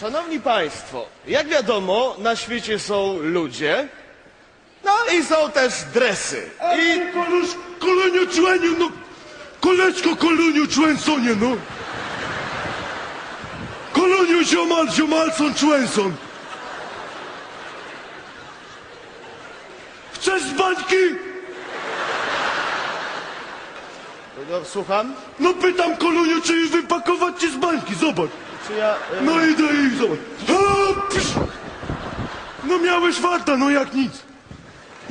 Szanowni Państwo, jak wiadomo, na świecie są ludzie, no i są też dresy. I koleś, koleniu człeniu, no, koleżko koleniu człensonie, no. Koloniu ziomal, ziomalson człenson. Chcesz z bańki? no, słucham, No pytam koloniu, czy już wypakować cię z bańki, zobacz. Czy ja... e, No i zobacz. A, psz. No miałeś farta, no jak nic.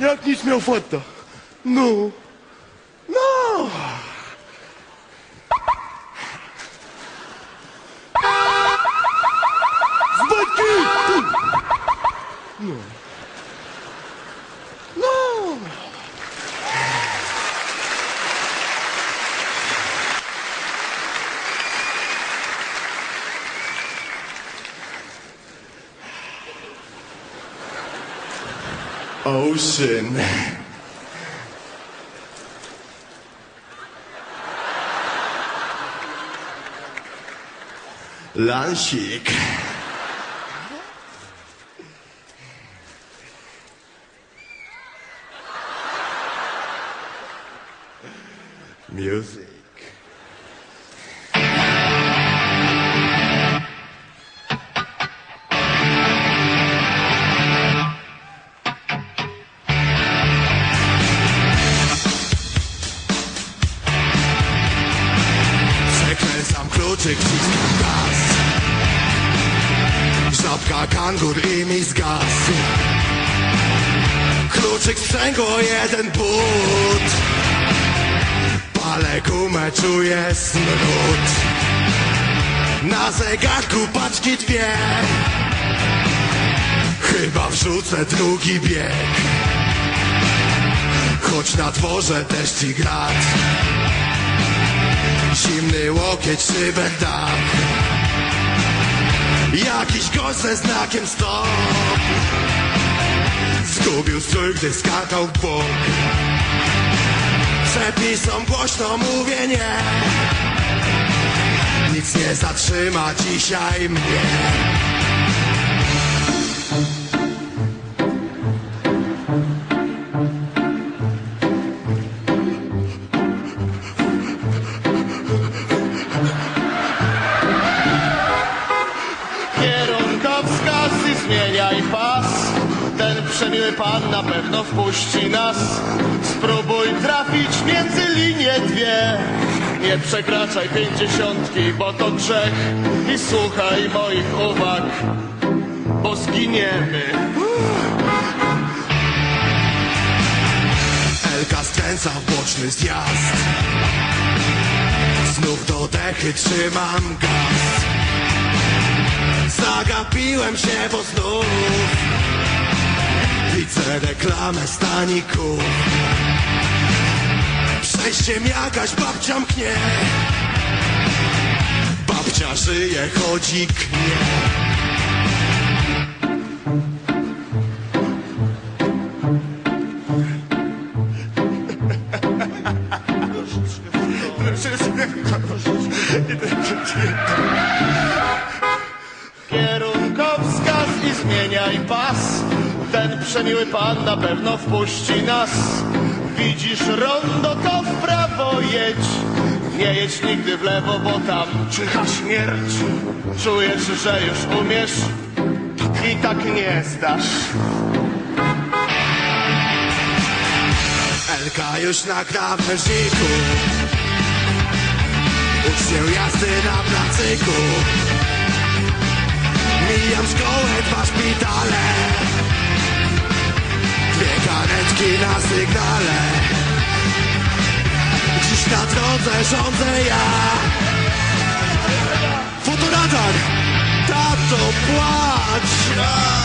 Jak nic miał farta. No. No. Z. No. Ocean. Lansik. Music. Kluczyk, wciskam gaz Żabka, kangur i mi zgasł Kluczyk sprzęgło jeden but. Palę gumę, czuję smród. Na zegarku paczki dwie. Chyba wrzucę drugi bieg. Choć na dworze deszcz i grad Zimny łokieć, szybek dach Jakiś gość ze znakiem stop Zgubił strój, gdy skakał w bok. Przepisom głośno mówię nie. Nic nie zatrzyma dzisiaj mnie Zmieniaj pas. Ten przemiły pan na pewno wpuści nas. Spróbuj trafić między linie dwie. Nie przekraczaj pięćdziesiątki, bo to grzech. I słuchaj moich uwag, bo zginiemy. Elka skręca w boczny zjazd. Znów do dechy trzymam gaz Zagapiłem się, bo znów Widzę reklamę staników Przejściem jakaś babcia mknie. Babcia żyje, chodzi knie i zmieniaj pas. Ten przemiły pan na pewno wpuści nas. Widzisz rondo, to w prawo jedź. Nie jedź nigdy w lewo, bo tam czyha śmierć. Czujesz, że już umiesz? I tak nie zdasz. Elka już na krawężniku Ucz się jazdy na placyku. Mijam szkołę, dwa szpitale Dwie kaneczki na sygnale Dziś na drodze rządzę ja Fotoradar! Tato, płacz!